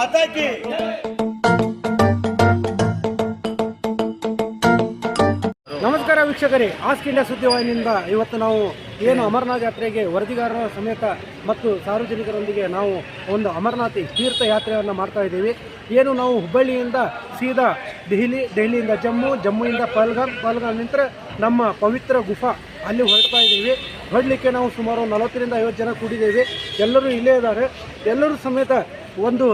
ಮಾತಾ ಕಿ ನಮಸ್ಕಾರ ವೀಕ್ಷಕರೇ. Ask India ಸುದ್ದಿವಾಹಿನಿಯಿಂದ ಇವತ್ತು ನಾವು ಏನು ಅಮರನಾಥ್ ಯಾತ್ರೆಗೆ ವರದಿಗಾರರ ಸಮೇತ ಮತ್ತು ಸಾರ್ವಜನಿಕರೊಂದಿಗೆ ನಾವು ಒಂದು ಅಮರನಾಥಿ ತೀರ್ಥ ಯಾತ್ರೆಯನ್ನು ಮಾಡ್ತಾ ಇದ್ದೀವಿ. ಏನು ನಾವು ಹುಬ್ಬಳ್ಳಿಯಿಂದ ಸೀದಾ ದೆಹಲಿ, ದೆಹಲಿಯಿಂದ ಜಮ್ಮು ಜಮ್ಮುವಿಂದ ಪಲ್ಗಾಮ್ ಪಲ್ಗಾಮ್ ನಂತರ ನಮ್ಮ ಪವಿತ್ರ ಗುಫಾ ಅಲ್ಲಿ ಹೊರಡ್ತಾ ಇದ್ದೀವಿ. ಹೊರಡಲಿಕ್ಕೆ ನಾವು ಸುಮಾರು ನಲವತ್ತರಿಂದ ಐವತ್ತು ಜನ ಕೂಡಿದ್ದೀವಿ. ಎಲ್ಲರೂ ಇಲ್ಲೇ ಇದ್ದಾರೆ. ಎಲ್ಲರೂ ಸಮೇತ ಒಂದು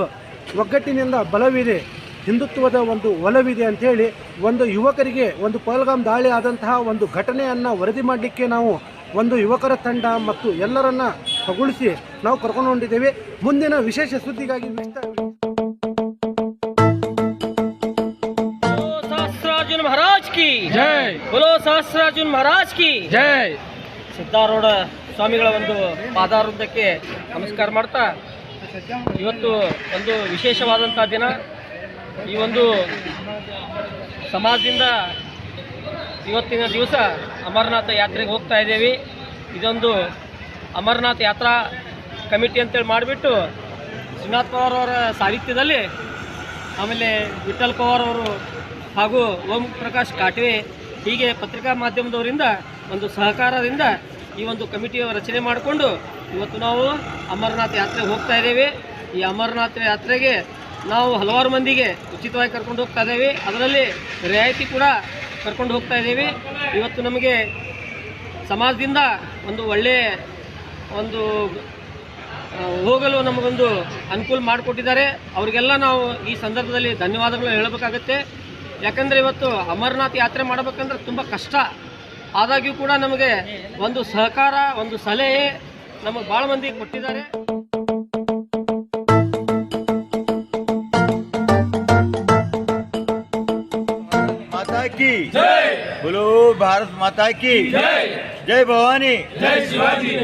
ಒಗ್ಗಟ್ಟಿನಿಂದ ಬಲವಿದೆ. ಹಿಂದುತ್ವದ ಒಂದು ಒಲವಿದೆ ಅಂಥೇಳಿ ಒಂದು ಯುವಕರಿಗೆ ಒಂದು ಪಲ್ಗಾಮ್ ದಾಳಿ ಆದಂತಹ ಒಂದು ಘಟನೆಯನ್ನು ವರದಿ ಮಾಡಲಿಕ್ಕೆ ನಾವು ಒಂದು ಯುವಕರ ತಂಡ ಮತ್ತು ಎಲ್ಲರನ್ನ ಹೊಗಳಿಸಿ ನಾವು ಕರ್ಕೊಂಡೊಂಡಿದ್ದೇವೆ ಮುಂದಿನ ವಿಶೇಷ ಸುದ್ದಿಗಾಗಿ ಮಹಾರಾಜ್ ಕಿ ಜೈ. ಬಲೋ ಸಹಸ್ರಾರ್ಜುನ್ ಮಹಾರಾಜ್ ಕಿ ಜೈ. ಸಿದ್ಧಾರೂಢ ಸ್ವಾಮಿಗಳ ಒಂದು ಪಾದಾರೂಢಕ್ಕೆ ನಮಸ್ಕಾರ ಮಾಡ್ತಾ ಇವತ್ತು ಒಂದು ವಿಶೇಷವಾದಂಥ ದಿನ. ಈ ಒಂದು ಸಮಾಜದಿಂದ ಇವತ್ತಿನ ದಿವಸ ಅಮರನಾಥ ಯಾತ್ರೆಗೆ ಹೋಗ್ತಾ ಇದ್ದೀವಿ. ಇದೊಂದು ಅಮರನಾಥ ಯಾತ್ರಾ ಕಮಿಟಿ ಅಂತೇಳಿ ಮಾಡಿಬಿಟ್ಟು ಶ್ರೀನಾಥ್ ಪವಾರ್ ಅವರ ಸಾಹಿತ್ಯದಲ್ಲಿ ಆಮೇಲೆ ವಿಠಲ್ ಪವಾರ್ ಅವರು ಹಾಗೂ ಓಂ ಪ್ರಕಾಶ್ ಕಾಟ್ವೆ ಹೀಗೆ ಪತ್ರಿಕಾ ಮಾಧ್ಯಮದವರಿಂದ ಒಂದು ಸಹಕಾರದಿಂದ ಈ ಒಂದು ಕಮಿಟಿಯ ರಚನೆ ಮಾಡಿಕೊಂಡು ಇವತ್ತು ನಾವು ಅಮರನಾಥ ಯಾತ್ರೆಗೆ ಹೋಗ್ತಾ ಇದ್ದೇವೆ. ಈ ಅಮರನಾಥ ಯಾತ್ರೆಗೆ ನಾವು ಹಲವಾರು ಮಂದಿಗೆ ಉಚಿತವಾಗಿ ಕರ್ಕೊಂಡು ಹೋಗ್ತಾ ಇದ್ದೇವೆ. ಅದರಲ್ಲಿ ರಿಯಾಯಿತಿ ಕೂಡ ಕರ್ಕೊಂಡು ಹೋಗ್ತಾ ಇದ್ದೇವೆ. ಇವತ್ತು ನಮಗೆ ಸಮಾಜದಿಂದ ಒಂದು ಒಳ್ಳೆಯ ಒಂದು ಹೋಗಲು ನಮಗೊಂದು ಅನುಕೂಲ ಮಾಡಿಕೊಟ್ಟಿದ್ದಾರೆ. ಅವರಿಗೆಲ್ಲ ನಾವು ಈ ಸಂದರ್ಭದಲ್ಲಿ ಧನ್ಯವಾದಗಳು ಹೇಳಬೇಕಾಗತ್ತೆ. ಯಾಕಂದರೆ ಇವತ್ತು ಅಮರನಾಥ ಯಾತ್ರೆ ಮಾಡಬೇಕಂದ್ರೆ ತುಂಬ ಕಷ್ಟ. ಆದಾಗ್ಯೂ ಕೂಡ ನಮಗೆ ಒಂದು ಸಹಕಾರ ಒಂದು ಸಲಹೆ ನಮಗೆ ಭಾಳ ಮಂದಿ ಕೊಟ್ಟಿದ್ದಾರೆ. ಮಾತಾ ಕಿ. बोलो ಭಾರತ್ ಮಾತಾ ಕಿ. ಜೈ. ಭವಾನಿ.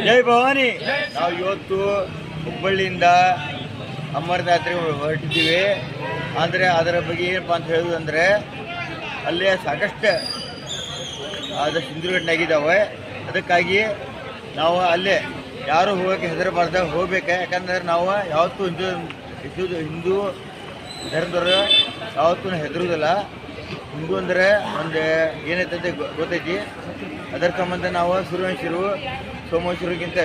ಜೈ ಭವಾನಿ. ನಾವು ಇವತ್ತು ಹುಬ್ಬಳ್ಳಿಯಿಂದ ಅಮರನಾಥ್ರಿ ಹೊರಟಿದ್ದೀವಿ. ಅಂದರೆ ಅದರ ಬಗ್ಗೆ ಏನಪ್ಪ ಅಂತ ಹೇಳೋದಂದರೆ ಅಲ್ಲೇ ಸಾಕಷ್ಟು ಆದಷ್ಟು ಆಗಿದ್ದಾವೆ ಅದಕ್ಕಾಗಿ ನಾವು ಅಲ್ಲೇ ಯಾರು ಹೋಗೋಕ್ಕೆ ಹೆದರಬಾರ್ದ, ಹೋಗ್ಬೇಕು? ಯಾಕಂದ್ರೆ ನಾವು ಯಾವತ್ತೂ ಹಿಂದೂ ಹಿಂದೂ ಹಿಂದೂ ಧರ್ಮದವರು ಯಾವತ್ತೂ ಹೆದರುವುದಿಲ್ಲ. ಹಿಂದೂ ಅಂದರೆ ಒಂದು ಏನೈತೆ ಗೊ- ಗೊತ್ತೈತಿ. ಅದರ ಸಂಬಂಧ ನಾವು ಸೂರ್ಯವಂಶರು, ಸೋಮವಂಶರಿಗಿಂತ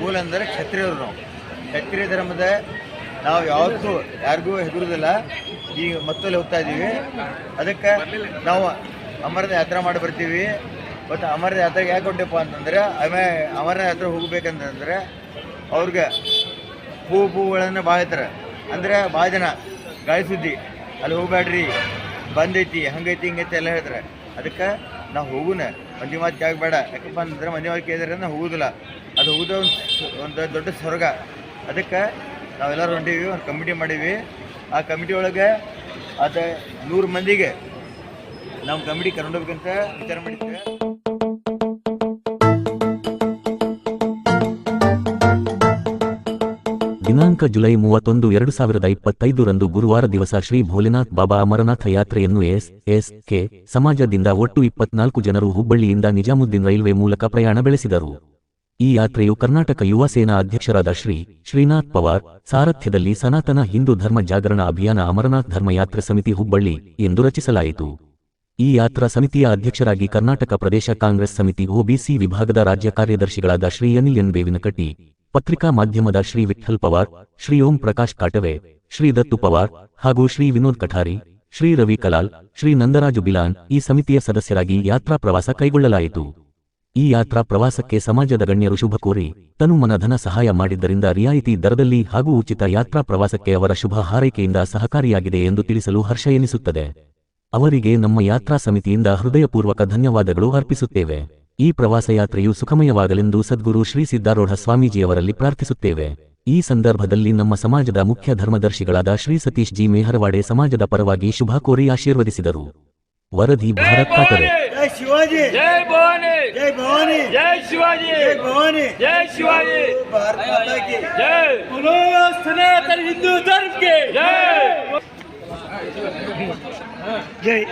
ಮೂಲ ಅಂದರೆ ಕ್ಷತ್ರಿಯರು ನಾವು. ಕ್ಷತ್ರಿಯ ಧರ್ಮದ ನಾವು ಯಾವತ್ತೂ ಯಾರಿಗೂ ಹೆದರುವುದಿಲ್ಲ. ಈಗ ಮತ್ತಲ್ಲಿ ಹೋಗ್ತಾ ಇದ್ದೀವಿ ಅದಕ್ಕೆ ನಾವು ಅಮರದ ಯಾತ್ರೆ ಮಾಡಿ ಬರ್ತೀವಿ. ಬಟ್ ಅಮರ ಯಾತ್ರೆಗೆ ಯಾಕೆ ಹೊಂಟಪ್ಪ ಅಂತಂದ್ರೆ ಆಮೇಲೆ ಅಮರ ಯಾತ್ರೆ ಹೋಗಬೇಕಂತಂದರೆ ಅವ್ರಿಗೆ ಹೂ ಹೂಗಳನ್ನು ಬಾಯ್ತಾರೆ ಅಂದರೆ ಭಾಳ ಜನ ಗಾಳಿ ಸುದ್ದಿ, ಅಲ್ಲಿ ಹೋಗ್ಬೇಡ್ರಿ ಬಂದೈತಿ, ಹಂಗೈತಿ, ಹಿಂಗೈತಿ ಎಲ್ಲ ಹೇಳ್ತಾರೆ. ಅದಕ್ಕೆ ನಾವು ಹೋಗುನ, ಮಂದಿ ಮಾತು ಕೇಳಬೇಡ ಯಾಕಪ್ಪ ಅಂತಂದ್ರೆ ಮಂದಿ ಮಾತು ಕೇಳಿದ್ರೆ ನಾವು ಹೋಗುದಿಲ್ಲ. ಅದು ಹೋಗುದ ಒಂದು ದೊಡ್ಡ ಸ್ವರ್ಗ. ಅದಕ್ಕೆ ನಾವೆಲ್ಲರೂ ಹೊಂಟೀವಿ, ಒಂದು ಕಮಿಟಿ ಮಾಡೀವಿ. ಆ ಕಮಿಟಿ ಒಳಗೆ ಅದು ನೂರು ಮಂದಿಗೆ ನಾವು ಕಮಿಟಿ ಕರ್ಕೊಂಡು ಹೋಗ್ಬೇಕಂತ ವಿಚಾರ ಮಾಡಿದ್ದೇವೆ ದಿನಾಂಕ ಜುಲೈ ಮೂವತ್ತೊಂದು, ಎರಡು ಸಾವಿರದ ಇಪ್ಪತ್ತೈದರಂದು ಗುರುವಾರ ದಿವಸ ಶ್ರೀ ಭೋಲೆನಾಥ್ ಬಾಬಾ ಅಮರನಾಥ ಯಾತ್ರೆಯನ್ನು ಎಸ್ ಎಸ್ ಕೆ ಸಮಾಜದಿಂದ ಒಟ್ಟು ಇಪ್ಪತ್ನಾಲ್ಕು ಜನರು ಹುಬ್ಬಳ್ಳಿಯಿಂದ ನಿಜಾಮುದ್ದೀನ್ ರೈಲ್ವೆ ಮೂಲಕ ಪ್ರಯಾಣ ಬೆಳೆಸಿದರು. ಈ ಯಾತ್ರೆಯು ಕರ್ನಾಟಕ ಯುವ ಸೇನಾ ಅಧ್ಯಕ್ಷರಾದ ಶ್ರೀ ಶ್ರೀನಾಥ್ ಪವಾರ್ ಸಾರಥ್ಯದಲ್ಲಿ ಸನಾತನ ಹಿಂದೂ ಧರ್ಮ ಜಾಗರಣ ಅಭಿಯಾನ ಅಮರನಾಥ್ ಧರ್ಮಯಾತ್ರೆ ಸಮಿತಿ ಹುಬ್ಬಳ್ಳಿ ಎಂದು ರಚಿಸಲಾಯಿತು. ಈ ಯಾತ್ರಾ ಸಮಿತಿಯ ಅಧ್ಯಕ್ಷರಾಗಿ ಕರ್ನಾಟಕ ಪ್ರದೇಶ ಕಾಂಗ್ರೆಸ್ ಸಮಿತಿ ಒಬಿಸಿ ವಿಭಾಗದ ರಾಜ್ಯ ಕಾರ್ಯದರ್ಶಿಗಳಾದ ಶ್ರೀ ಅನಿಲ್ ಎನ್ ಬೇವಿನಕಟ್ಟಿ ಪತ್ರಿಕಾ ಮಾಧ್ಯಮದ ಶ್ರೀ ವಿಠಲ್ ಪವಾರ್, ಶ್ರೀ ಓಂ ಪ್ರಕಾಶ್ ಕಾಟವೆ, ಶ್ರೀ ದತ್ತು ಪವಾರ್ ಹಾಗೂ ಶ್ರೀ ವಿನೋದ್ ಕಠಾರಿ, ಶ್ರೀ ರವಿ ಕಲಾಲ್, ಶ್ರೀ ನಂದರಾಜು ಬಿಲಾನ್ ಈ ಸಮಿತಿಯ ಸದಸ್ಯರಾಗಿ ಯಾತ್ರಾ ಪ್ರವಾಸ ಕೈಗೊಳ್ಳಲಾಯಿತು. ಈ ಯಾತ್ರಾ ಪ್ರವಾಸಕ್ಕೆ ಸಮಾಜದ ಗಣ್ಯರು ಶುಭ ಕೋರಿ ತನುಮನ ಧನ ಸಹಾಯ ಮಾಡಿದ್ದರಿಂದ ರಿಯಾಯಿತಿ ದರದಲ್ಲಿ ಹಾಗೂ ಉಚಿತ ಯಾತ್ರಾ ಪ್ರವಾಸಕ್ಕೆ ಅವರ ಶುಭ ಹಾರೈಕೆಯಿಂದ ಸಹಕಾರಿಯಾಗಿದೆ ಎಂದು ತಿಳಿಸಲು ಹರ್ಷ ಎನಿಸುತ್ತದೆ. ಅವರಿಗೆ ನಮ್ಮ ಯಾತ್ರಾ ಸಮಿತಿಯಿಂದ ಹೃದಯಪೂರ್ವಕ ಧನ್ಯವಾದಗಳು ಅರ್ಪಿಸುತ್ತೇವೆ. ಈ ಪ್ರವಾಸ ಯಾತ್ರೆಯು ಸುಖಮಯವಾಗಲೆಂದು ಸದ್ಗುರು ಶ್ರೀ ಸಿದ್ದಾರೂಢ ಸ್ವಾಮೀಜಿಯವರಲ್ಲಿ ಪ್ರಾರ್ಥಿಸುತ್ತೇವೆ. ಈ ಸಂದರ್ಭದಲ್ಲಿ ನಮ್ಮ ಸಮಾಜದ ಮುಖ್ಯ ಧರ್ಮದರ್ಶಿಗಳಾದ ಶ್ರೀ ಸತೀಶ್ ಜಿ ಮೇಹರವಾಡೆ ಸಮಾಜದ ಪರವಾಗಿ ಶುಭ ಕೋರಿ ಆಶೀರ್ವದಿಸಿದರು. ವರದಿ ಭಾರತ್ J'ai?